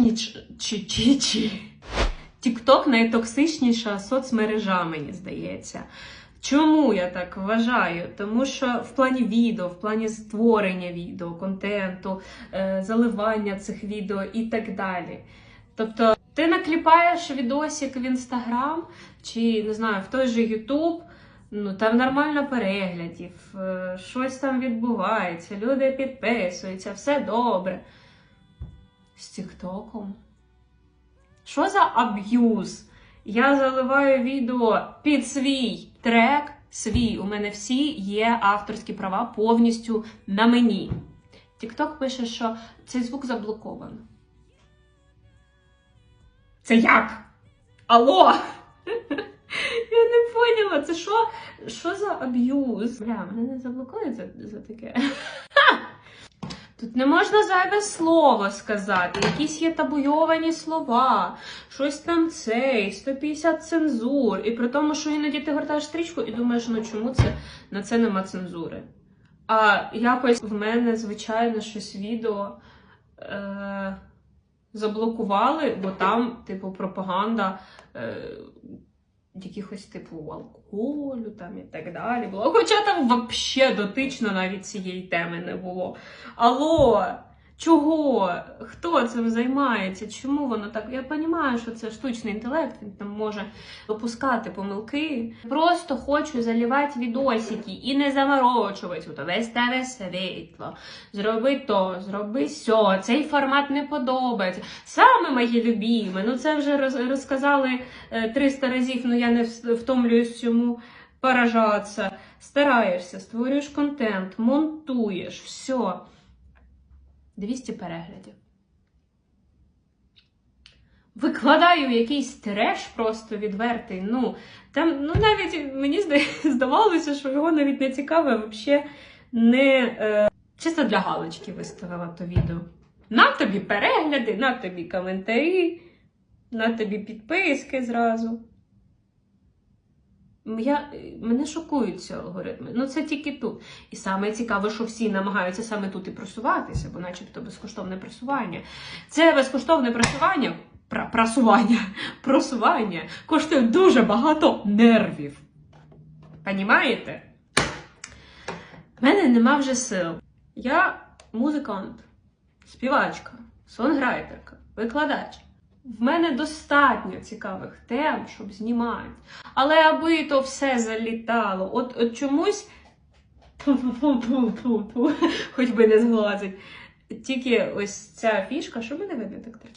найтоксичніша Тікток найтоксичніша соцмережа, мені здається. Чому я так вважаю? Тому що в плані відео, в плані створення відео, контенту, е, заливання цих відео і так далі. Тобто, ти накліпаєш відосик в інстаграм чи не знаю, в той же Ютуб. Ну там нормально переглядів, е, щось там відбувається, люди підписуються, все добре. З Тіктоком. Що за аб'юз? Я заливаю відео під свій трек, свій. У мене всі є авторські права повністю на мені. Тікток пише, що цей звук заблоковано. Це як? Алло? Я не поняла, це що? Що за аб'юз? Бля, мене не заблокують за, за таке. Тут не можна зайве слово сказати, якісь є табуйовані слова, щось там цей, 150 цензур. І при тому, що іноді ти гортаєш стрічку і думаєш, ну чому це на це нема цензури? А якось в мене, звичайно, щось відео е- заблокували, бо там, типу, пропаганда. Е- якихось типу алкоголю там і так далі було. Хоча там взагалі дотично навіть цієї теми не було. Алло, чого? Хто цим займається? Чому воно так? Я розумію, що це штучний інтелект, він там може допускати помилки. Просто хочу залівати відосики і не заморочувати. Ото весь тебе світло. Зроби то, зроби сьо. Цей формат не подобається. Саме мої любімі. Ну це вже розказали е, 300 разів, ну я не втомлююсь цьому поражатися. Стараєшся, створюєш контент, монтуєш, все. 200 переглядів. Викладаю якийсь треш просто відвертий. Ну, там, ну навіть мені здавалося, що його навіть не цікаве, взагалі не е, чисто для галочки виставила то відео. На тобі перегляди, на тобі коментарі, на тобі підписки зразу. Я, мене шокують ці алгоритми. Ну це тільки тут. І саме цікаве, що всі намагаються саме тут і просуватися, бо начебто безкоштовне просування. Це безкоштовне просування, просування, просування коштує дуже багато нервів. Понімаєте? В мене нема вже сил. Я музикант, співачка, сонграйтерка, викладач. В мене достатньо цікавих тем, щоб знімати. Але аби то все залітало, от, от чомусь хоч би не зглазить. Тільки ось ця фішка, що мене видно так торчить?